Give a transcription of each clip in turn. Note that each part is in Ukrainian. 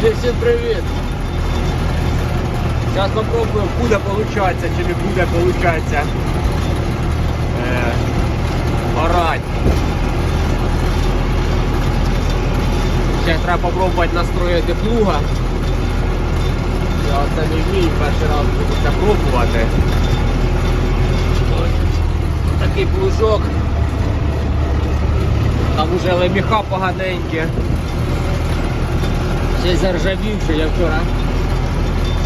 Друзі, всім привіт! Зараз попробуємо, буде получатися чи не буде получатися. Е, орать. Ще треба попробувати настроїти плуга. Я це не вмію, перший раз буду це пробувати. Такий плужок. Там уже леміха поганенькі. Ще й заржавівши, я вчора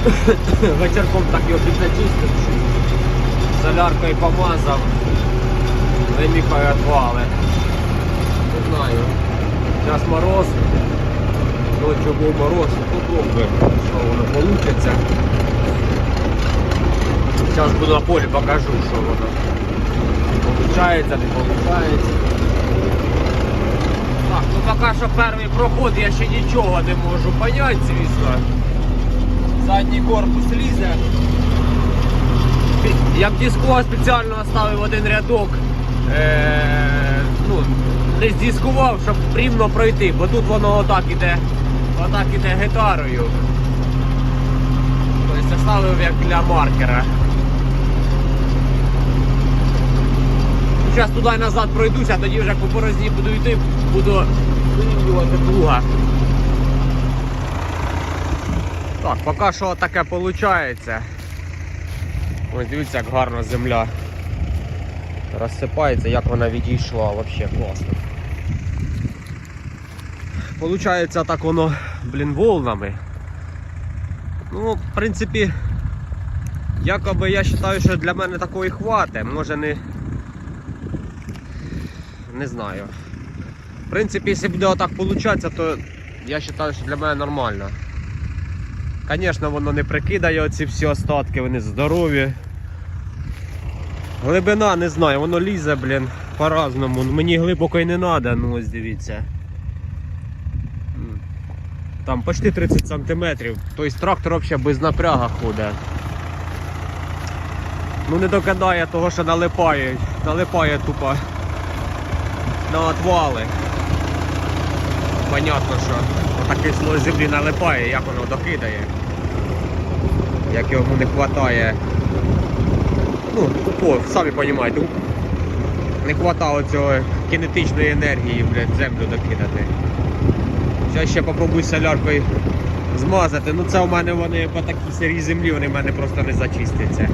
вечірком так його підзачистив. Соляркою помазав. Леміхою отвали. Не знаю. Зараз мороз. Ночью був мороз, попробуємо, що воно вийде. Зараз буду на полі покажу, що воно. Получається, не получається. Так, ну поки що перший проход я ще нічого не можу поняти, звісно. Задній корпус лізе. Я б диско спеціально оставив один рядок. Е- ну, не здискував, щоб рівно пройти, бо тут воно отак іде, отак іде гітарою. Тобто оставив як для маркера. Зараз туди і назад пройдуся, тоді вже по борозні буду йти, буду вирівнювати плуга. Так, поки що таке виходить. Ось дивіться, як гарно земля розсипається, як вона відійшла, взагалі класно. Получається так воно, блін, волнами. Ну, в принципі, якоби я вважаю, що для мене такої хватить. Може не. Не знаю. В принципі, якщо буде отак получатися, то я вважаю, що для мене нормально. Звісно, воно не прикидає оці всі остатки, вони здорові. Глибина, не знаю, воно лізе, блін, по-разному. Мені глибоко і не треба, ну ось дивіться. Там почти 30 сантиметрів. Тобто трактор взагалі без напряга ходить. Ну не докидає того, що налипає. Налипає тупо на отвали. Понятно, що отакий слой землі налипає, як воно докидає. Як йому не вистачає. Ну, тупо, самі розумієте, не вистачає цього кінетичної енергії, блядь, землю докидати. Зараз ще попробую соляркою змазати. Ну це у мене вони по такій сирій землі, вони в мене просто не зачистяться.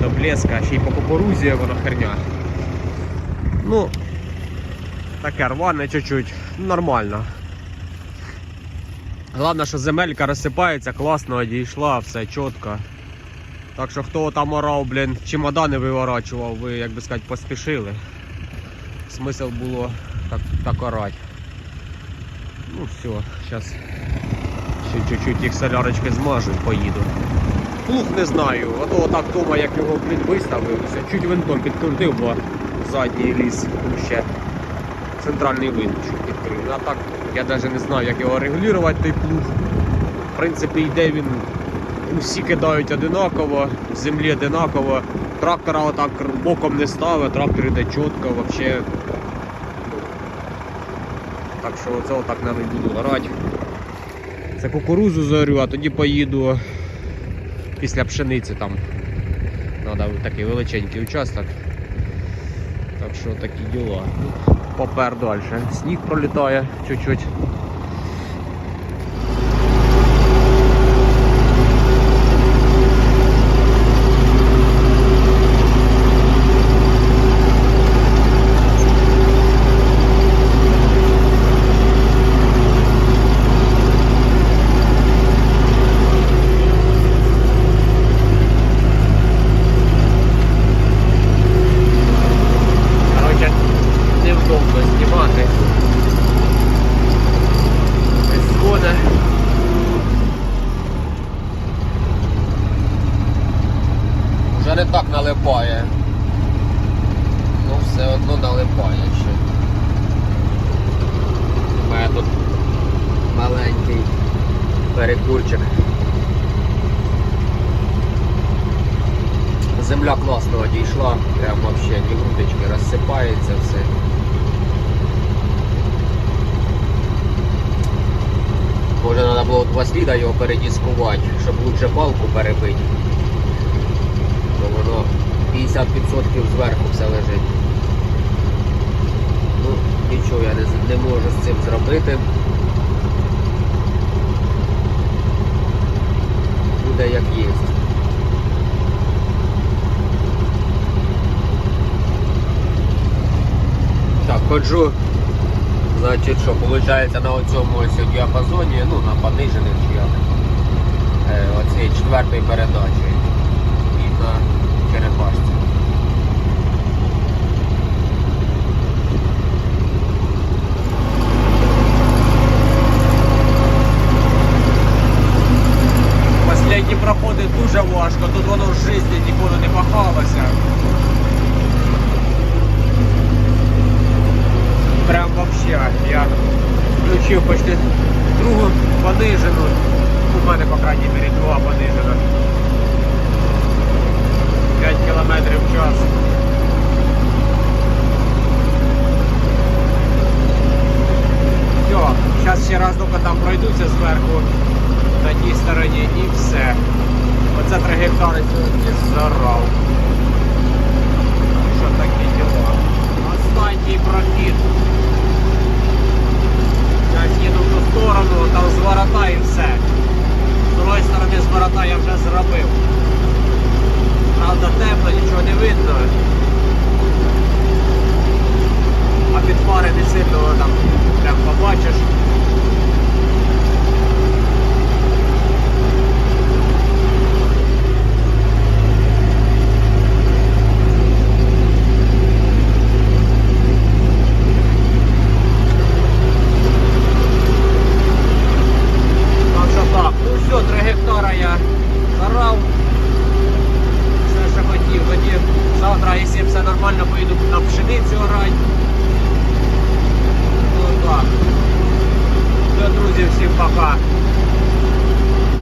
До блеска, ще й по кукурузі воно херня. Ну, таке рване чуть-чуть, нормально. Головне, що земелька розсипається, класно одійшла, все чітко. Так що хто там орав, блін, чемодани виворачував, ви, як би сказати, поспішили. Смисл було так, так орати. Ну все, зараз ще чуть-чуть їх солярочки змажу і поїду. Плуг не знаю, а то отак вдома, як його блін, виставився, чуть винтом підкрутив, бо задній ліс ще центральний винт чуть підкрив. А так я навіть не знаю, як його регулювати, той плуг. В принципі, йде він, усі кидають одинаково, в землі одинаково. Трактора отак боком не ставить, трактор йде чітко, взагалі. Так що оце отак навіть буду орати. Це кукурузу зорю, а тоді поїду після пшениці там. Треба такий величенький участок. Так що такі діла. Попер далі. Сніг пролітає чуть-чуть. Не так налипає. Ну все одно налипає ще. У мене тут маленький перекурчик. Земля класно одійшла, прям вообще ні грудочки, розсипається все. Може треба було два сліда його передіскувати, щоб лучше балку перебити. Бо воно 50% зверху все лежить. Ну, нічого я не, не можу з цим зробити. Буде як є. Так, ходжу. Значить, що, виходить на оцьому ось діапазоні, ну, на понижених чи як, е, четвертої передачі і на черепашці. Последні проходи дуже важко, тут воно в житті ніколи не пахалося. Прям вообще. Я включив почти другу понижену. У мене, по крайній мірі, друга понижена. разом.